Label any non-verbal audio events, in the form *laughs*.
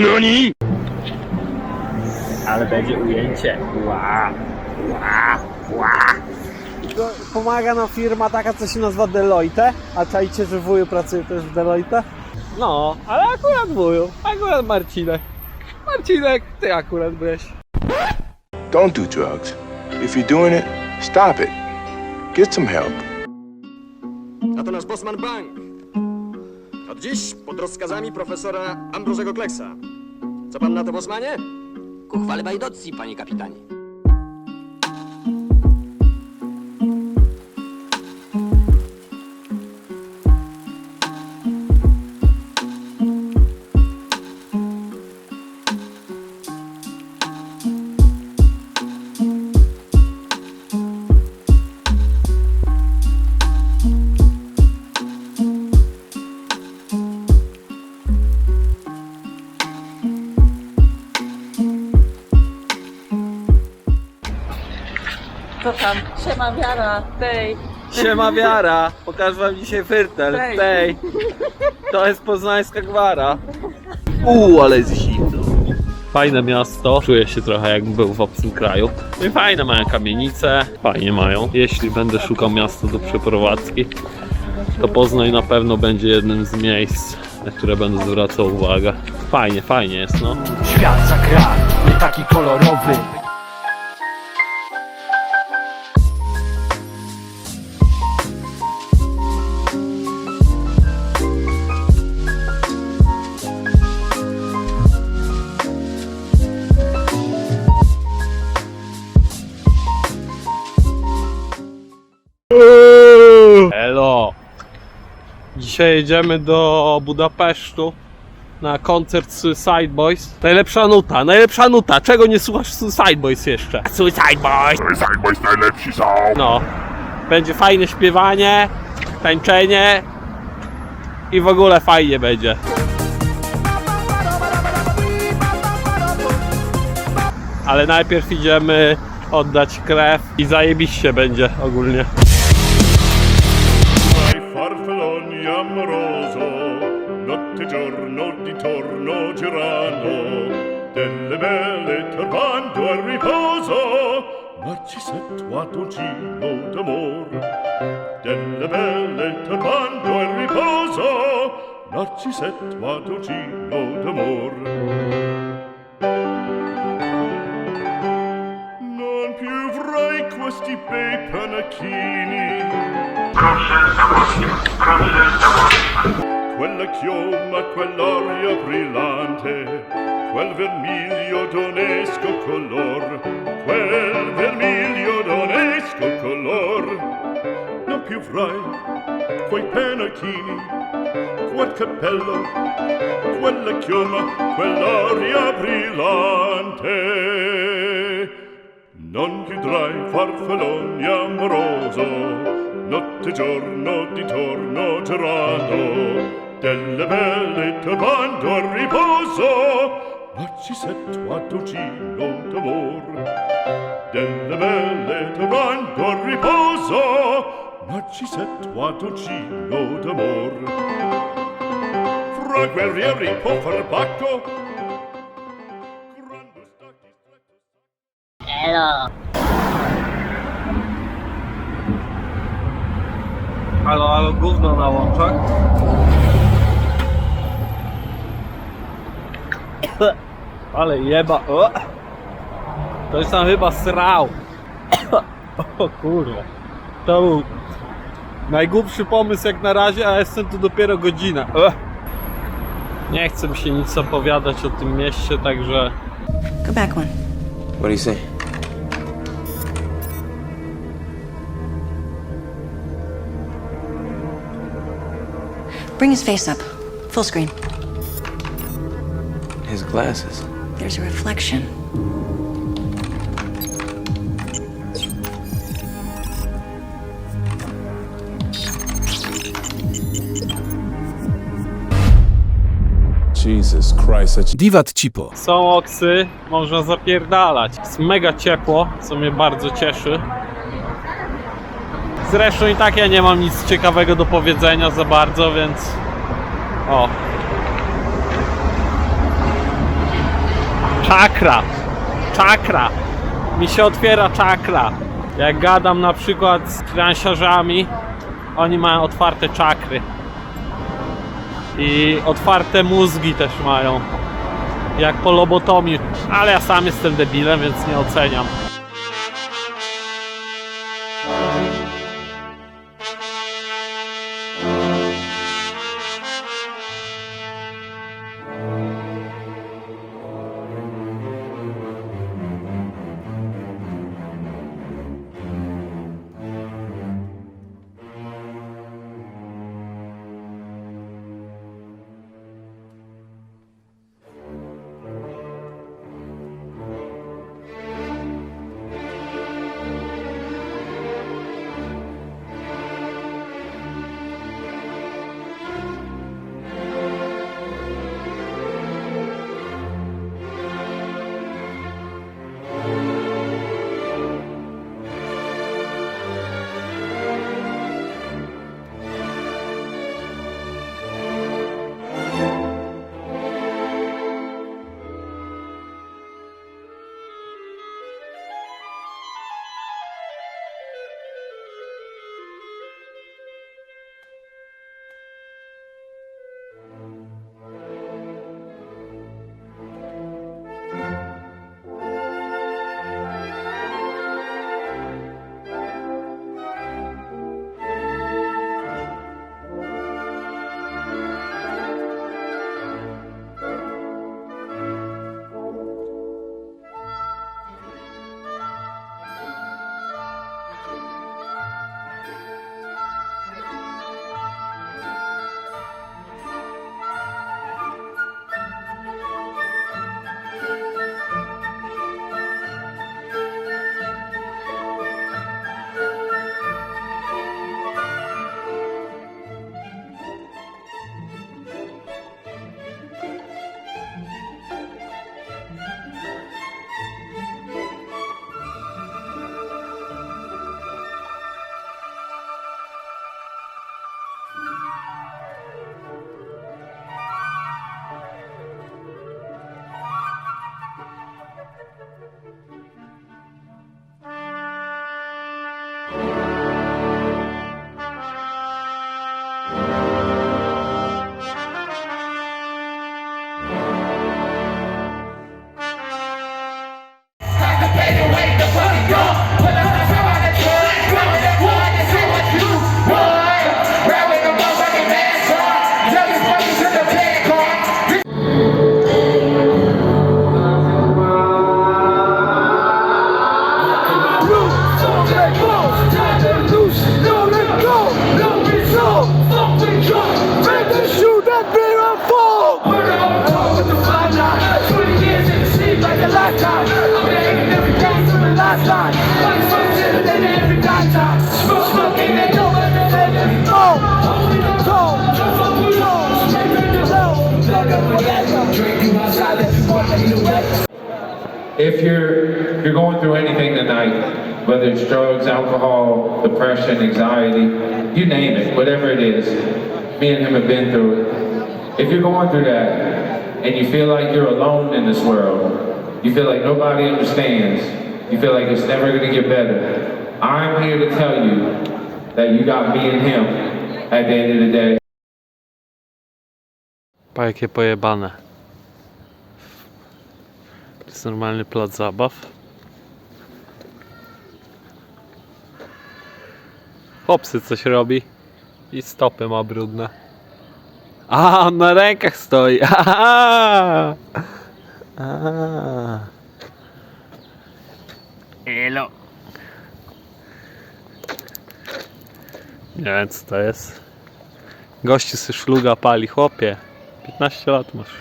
NANI?! Ale będzie ujęcie. Ła, ła, ła. Pomaga nam firma taka, co się nazywa Deloitte. A czajcie, że wuju pracuje też w Deloitte? No, ale akurat wuju, akurat Marcinek. Marcinek, ty akurat byłeś. Don't do drugs. If you're doing it, stop it. Get some help. A to nasz Bosman Bank. Od dziś pod rozkazami profesora Ambrozego Kleksa. Co pan na to, Bosmanie? Ku chwale Wajdocji, panie kapitanie. Siema wiara, tej. Siema wiara, pokażę wam dzisiaj fyrtel. Tej. Tej. To jest poznańska gwara. Uuu, ale jest zimno. Fajne miasto, czuję się trochę jakbym był w obcym kraju. No i fajne mają kamienice, fajnie mają. Jeśli będę szukał miasta do przeprowadzki, to Poznań na pewno będzie jednym z miejsc, na które będę zwracał uwagę. Fajnie, fajnie jest, no. Świat za krat, nie taki kolorowy Dzisiaj jedziemy do Budapesztu na koncert Suicide Boys. Najlepsza nuta, najlepsza nuta. Czego nie słuchasz Suicide Boys jeszcze? Suicide Boys! Suicide Boys najlepsi są! No. Będzie fajne śpiewanie, tańczenie i w ogóle fajnie będzie. Ale najpierw idziemy oddać krew i zajebiście będzie ogólnie. Narcisetto ad gino d'amor. Non più avrai questi bei panacchini quella chioma, quell'aria brillante, quel vermiglio d'onesco color, quel vermiglio d'onesco color. Non più avrai quei pennacchini, quel cappello, quella chioma, quell'aria brillante. Non chiudrai farfalloni amoroso, notte e giorno di torno girando, delle belle trovando a riposo, ma ci setto a dolcino d'amor. Delle belle trovando a riposo, ma ci setto a dolcino d'amor. Fra guerrieri può far pacco, Halo, halo, gówno na łączach. Ale jeba. O! To jest tam chyba srał. O kurwa. To był najgłupszy pomysł jak na razie, a jestem tu dopiero godzinę. O! Nie chcę mi się nic opowiadać o tym mieście, także Go back one. What do you say? Bring his face up. Full screen. His glasses. There's a reflection. Divat Cipo. są oksy, można zapierdalać. Jest mega ciepło, co mnie bardzo cieszy. Zresztą i tak ja nie mam nic ciekawego do powiedzenia za bardzo, więc... O. Czakra! Czakra! Mi się otwiera czakra. Jak gadam na przykład z transiarzami, oni mają otwarte czakry. I otwarte mózgi też mają. Jak po lobotomii. Ale ja sam jestem debilem, więc nie oceniam. If you're if you're going through anything tonight, whether it's drugs, alcohol, depression, anxiety, you name it, whatever it is, me and him have been through it. If you're going through that and you feel like you're alone in this world, you feel like nobody understands, you feel like it's never gonna get better, I'm here to tell you that you got me and him at the end of the day. Pa jakie pojebane. Jest normalny plac zabaw. Chłopcy coś robi i stopy ma brudne. A, on na rękach stoi. *laughs* A. Elo. Nie wiem co to jest. Gości se szluga pali, chłopie. 15 lat masz.